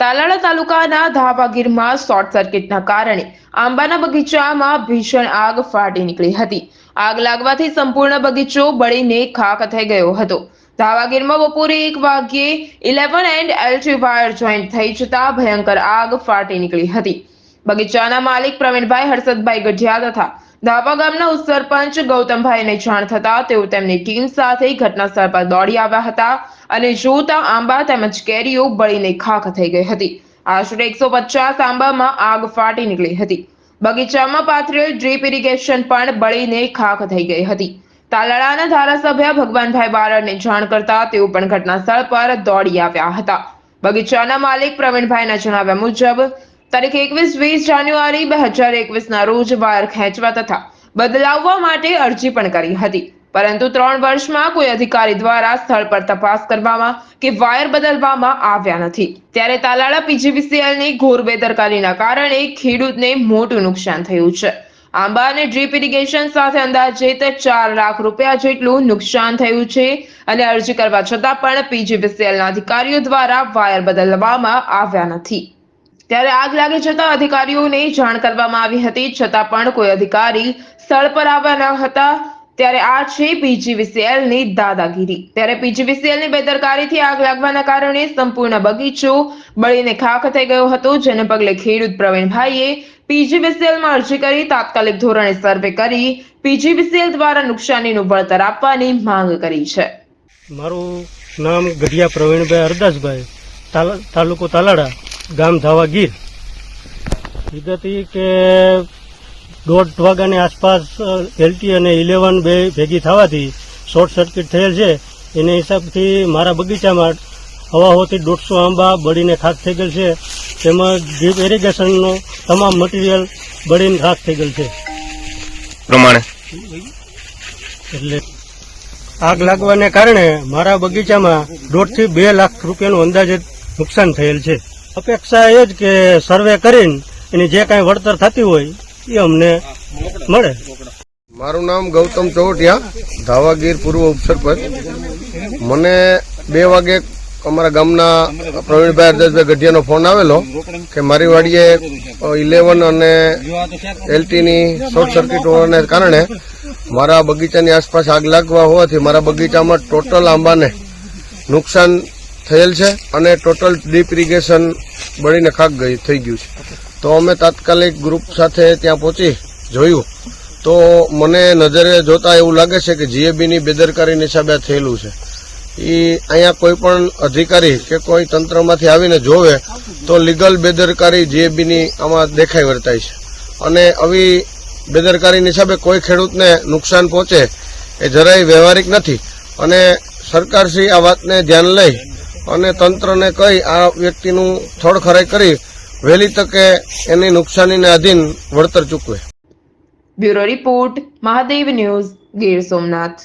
તાલાળા તાલુકાના ધાબાગીરમાં શોર્ટ સર્કિટના કારણે આંબાના બગીચામાં ભીષણ આગ ફાટી નીકળી હતી. આગ લાગવાથી સંપૂર્ણ બગીચો બળીને ખાખ થઈ ગયો હતો. ધાવાગીરમાં બપોરે એક વાગ્યે eleven and LT wire joint થઈ જતા ભયંકર આગ ફાટી નીકળી હતી. બગીચાના માલિક પ્રવીણભાઈ હર્ષદભાઈ ગઢિયા તથા ધાબા ગામના ઉપસરપંચ ગૌતમભાઈને જાણ થતા તેઓ તેમની ટીમ સાથે ઘટના સ્થળ પર દોડી આવ્યા હતા અને જોતા આંબા તેમજ કેરીઓ બળીને ખાખ થઈ ગઈ હતી. આશરે એકસો પચાસ આંબામાં આગ ફાટી નીકળી હતી. બગીચામાં પાથરેલ ડ્રીપ ઇરિગેશન પણ બળીને ખાખ થઈ ગઈ હતી. તાલાળાના ધારાસભ્ય ભગવાનભાઈ બારડને જાણ કરતા તેઓ પણ ઘટના સ્થળ પર દોડી આવ્યા હતા. બગીચાના માલિક પ્રવીણભાઈના જણાવ્યા મુજબ તારીખ એકવીસ વીસ જાન્યુઆરી બે હજાર એકવીસના રોજ વાયર ખેંચવા તથા બદલાવવા માટે અરજી પણ કરી હતી. પરંતુ ત્રણ વર્ષમાં કોઈ અધિકારી દ્વારા સ્થળ પર તપાસ કરવામાં કે વાયર બદલવામાં આવ્યા નથી. ત્યારે તાલાળા પીજીવીસીએલની ઘોર બેદરકારીના કારણે ખેડૂતને મોટું નુકસાન થયું છે. આંબા અને ડ્રીપ ઇરિગેશન સાથે અંદાજે ચાર લાખ રૂપિયા જેટલું નુકસાન થયું છે અને અરજી કરવા છતાં પણ પીજીવીસીએલના અધિકારીઓ દ્વારા વાયર બદલવામાં આવ્યા નથી. ત્યારે આગ લાગી જતા અધિકારીઓને જાણ કરવામાં આવી હતી. છતાં પણ કોઈ અધિકારી સ્થળ પર આવ્યા ન હતા. ત્યારે આ છે પીજીવીસીએલની દાદાગીરી. ત્યારે પીજીવીસીએલની બેદરકારીથી આગ લાગવાના કારણે સંપૂર્ણ બગીચો બળીને ખાખ થઈ ગયો હતો. જેને પગલે ખેડૂત પ્રવીણભાઈએ પીજીવીસીએલમાં અરજી કરી તાત્કાલિક ધોરણે સર્વે કરી પીજીવીસીએલ દ્વારા નુકસાનીનું વળતર આપવાની માંગ કરી છે. મારું નામ ગઢિયા પ્રવીણભાઈ હરદાસભાઈ તાલુકો તાલાડા ગામ ધાવા ગીર. વિગતી કે દોઢ વાગ્યાની આસપાસ એલટી અને ઇલેવન બે ભેગી થવાથી શોર્ટ સર્કિટ થયેલ છે. એના હિસાબથી મારા બગીચામાં હવાઓથી દોઢસો આંબા બળીને ખાક થઈ ગયેલ છે. તેમજ ડ્રીપ ઇરિગેશનનું તમામ મટીરિયલ બળીને ખાક થઈ ગયેલ છે. પ્રમાણે? એટલે આગ લાગવાને કારણે મારા બગીચામાં દોઢથી બે લાખ રૂપિયાનું અંદાજે નુકસાન થયેલ છે. અપેક્ષા એ જ કે સર્વે કરીને એની જે કાંઈ વળતર થતી હોય એ અમને મળે. મારું નામ ગૌતમ ચોવટિયા, ધાવાગીર પૂર્વ ઉપસરપંચ. મને બે વાગે અમારા ગામના પ્રવીણભાઈ હરદાસભાઈ ગઢિયાનો ફોન આવેલો કે મારી વાડીએ ઇલેવન અને એલટીની શોર્ટ સર્કિટ હોવાને કારણે મારા બગીચાની આસપાસ આગ લાગવા હોવાથી મારા બગીચામાં ટોટલ આંબાને નુકસાન થયેલ છે અને ટોટલ ડીપ ઇરિગેશન બળીને ખાક ગઈ થઈ ગયું છે. તો અમે તાત્કાલિક ગ્રુપ સાથે ત્યાં પહોંચી જોયું. તો મને નજરે જોતા એવું લાગે છે કે જીએબીની બેદરકારી હિસાબે થયેલું છે. એ અહીંયા કોઈ પણ અધિકારી કે કોઈ તંત્રમાંથી આવીને જોવે તો લીગલ બેદરકારી જીએબીની આમાં દેખાઈ વર્તાય છે. અને આવી બેદરકારીની હિસાબે કોઈ ખેડૂતને નુકસાન પહોંચે એ જરાય વ્યવહારિક નથી. અને સરકારશ્રી આ વાતને ધ્યાન લઈ અને તંત્રને કહી આ વ્યક્તિનું થોડ ખરાઈ કરી વહેલી તકે એની નુકસાનીને આધીન વળતર ચૂકવે. Bureau report, Mahadev news, Gir Somnath.